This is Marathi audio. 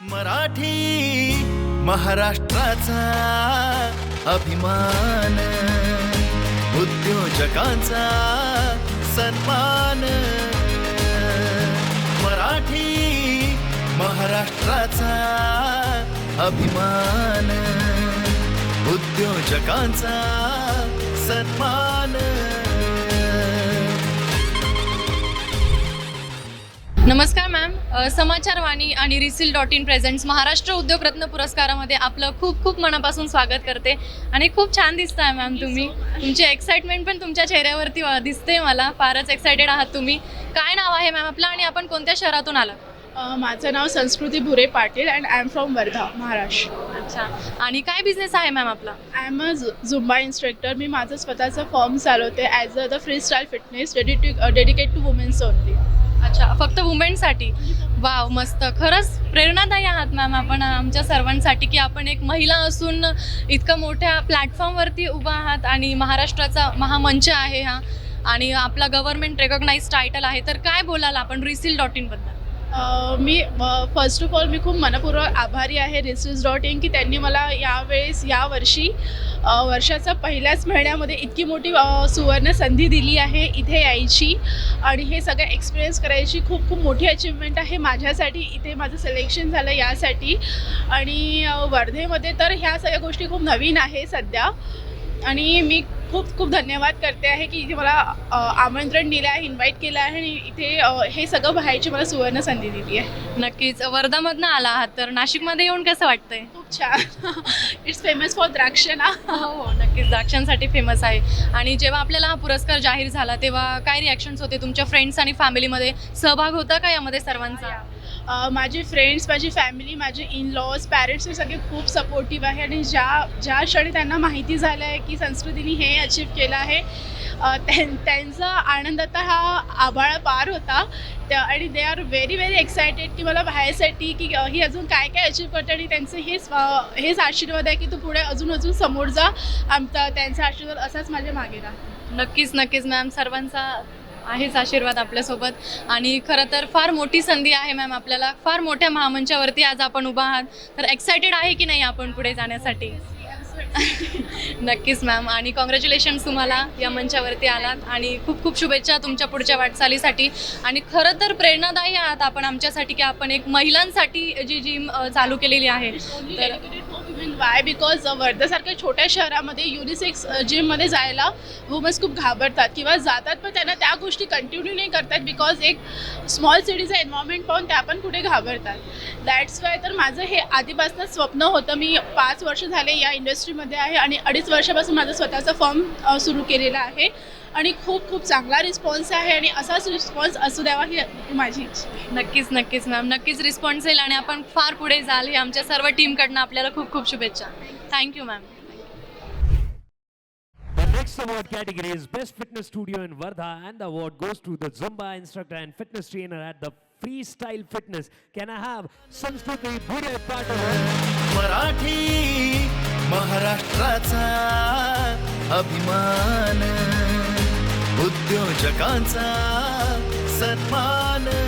मराठी महाराष्ट्राचा अभिमान उद्योजकांचा सन्मान. मराठी महाराष्ट्राचा अभिमान उद्योजकांचा सन्मान. नमस्कार मॅम समाचार वाणी आणि रिसील डॉट इन प्रेझेंट्स महाराष्ट्र उद्योग रत्न पुरस्कारामध्ये आपलं खूप खूप मनापासून स्वागत करते. आणि खूप छान दिसत आहे मॅम तुम्ही. तुमची एक्साइटमेंट पण तुमच्या चेहऱ्यावरती दिसते मला. फारच एक्सायटेड आहात तुम्ही. काय नाव आहे मॅम आपलं? आणि आपण कोणत्या शहरातून आला माझं नाव Sanskruti Bhure Patil and I am from Wardha Maharashtra. अच्छा. आणि काय बिझनेस आहे मॅम आपला? I am a Zumba instructor मी माझं स्वतःचं फॉर्म चालवते as a the free style fitness डेडिटे dedicate to womens only अच्छा फक्त वुमेनसाठी वाव मस्त. खरंच प्रेरणादायी आहात मॅम आपण आमच्या सर्वांसाठी की आपण एक महिला असून इतकं मोठ्या प्लॅटफॉर्मवरती उभा आहात आणि महाराष्ट्राचा महामंच आहे हा. आणि आपला गव्हर्नमेंट रेकॉग्नाईज टायटल आहे. तर काय बोलाल आपण रिसील डॉट इनबद्दल मी फर्स्ट ऑफ ऑल मी खूप मनपूर्वक आभारी आहे रिसिल्स डॉट इन की त्यांनी मला यावेळेस यावर्षी अ, वर्षाच्या पहिल्याच महिन्यामध्ये इतकी मोठी सुवर्ण संधी दिली आहे इथे यायची आणि हे सगळं एक्सपिरियन्स करायची खूप खूप मोठी अचिव्हमेंट आहे माझ्यासाठी. इथे माझं सिलेक्शन झालं यासाठी. आणि वर्धेमध्ये तर ह्या सगळ्या गोष्टी खूप नवीन आहे सध्या. आणि मी खूप खूप धन्यवाद करते आहे की इथे मला आमंत्रण दिलं आहे इन्व्हाइट केलं आहे आणि इथे हे सगळं पाहायची मला सुवर्ण संधी दिली आहे. नक्कीच. वर्धामधनं आला आहात तर नाशिकमध्ये येऊन कसं वाटतंय? खूप छान. इट्स फेमस फॉर द्राक्ष ना हो. नक्कीच द्राक्षांसाठी फेमस आहे. आणि जेव्हा आपल्याला हा पुरस्कार जाहीर झाला तेव्हा काय रिॲक्शन्स होते? तुमच्या फ्रेंड्स आणि फॅमिलीमध्ये सहभाग होता का यामध्ये सर्वांचा? अ, माझे फ्रेंड्स माझी फॅमिली माझे इन लॉज पॅरेंट्स हे सगळे खूप सपोर्टिव्ह आहे आणि ज्या ज्या क्षणी त्यांना माहिती झालं आहे की संस्कृतीने हे अचीव केलं आहे त्यां त्यांचा आनंदाचा हा आभाळ पार होता. त्या आणि they are very very excited की मला बाहेरसाठी की ही अजून काय काय अचीव करते आणि त्यांचे हेच हेच आशीर्वाद आहे की तू पुढे अजून अजून समोर जा. आमचा त्यांचा आशीर्वाद असाच माझ्या मागे राहा नक्कीच नक्कीच मॅम सर्वांचा आहेच आशीर्वाद आपल्यासोबत. आणि खरं तर फार मोठी संधी आहे मॅम आपल्याला. फार मोठ्या महामंचावरती आज आपण उभा आहात. तर एक्सायटेड आहे की नाही आपण पुढे जाण्यासाठी? नक्कीच मॅम. आणि कॉंग्रॅच्युलेशन्स तुम्हाला या मंचावरती आलात. आणि खूप खूप शुभेच्छा तुमच्या पुढच्या वाटचालीसाठी. आणि खरं तर प्रेरणादायी आहात आपण आमच्यासाठी की आपण एक महिलांसाठी जी जिम चालू केलेली आहे. तर मीन वाय बिकॉज uh, वर्धासारख्या छोट्या शहरामध्ये युनिसेक्स जिममध्ये uh, जायला वुमन्स खूप घाबरतात किंवा जातात पण त्यांना त्या गोष्टी कंटिन्यू नाही करतात बिकॉज एक स्मॉल सिटीचं एन्व्हायरमेंट पाहून त्या पण कुठे घाबरतात. दॅट्स वाय तर माझं हे आधीपासून स्वप्न होतं. मी पाच वर्ष झाले या इंडस्ट्रीमध्ये आहे आणि अडीच वर्षापासून माझं स्वतःचं फॉर्म uh, सुरू केलेलं आहे. आणि खूप खूप चांगला रिस्पॉन्स आहे आणि असाच रिस्पॉन्स असू द्यावा ही माझी इच्छा आहे नक्कीच नक्कीच मॅम नक्कीच रिस्पॉन्स येईल आणि आपण फार पुढे जाल हे आमच्या सर्व टीमकडनं आपल्याला खूप खूप शुभेच्छा thank you ma'am The next award category is Best Fitness Studio in Vardha, and the award goes to the Zumba instructor and fitness trainer at the Freestyle Fitness. Can I have Samskruti Bhure Patel? Marathi महाराष्ट्राचा अभिमान उद्योजकांचा सन्मान.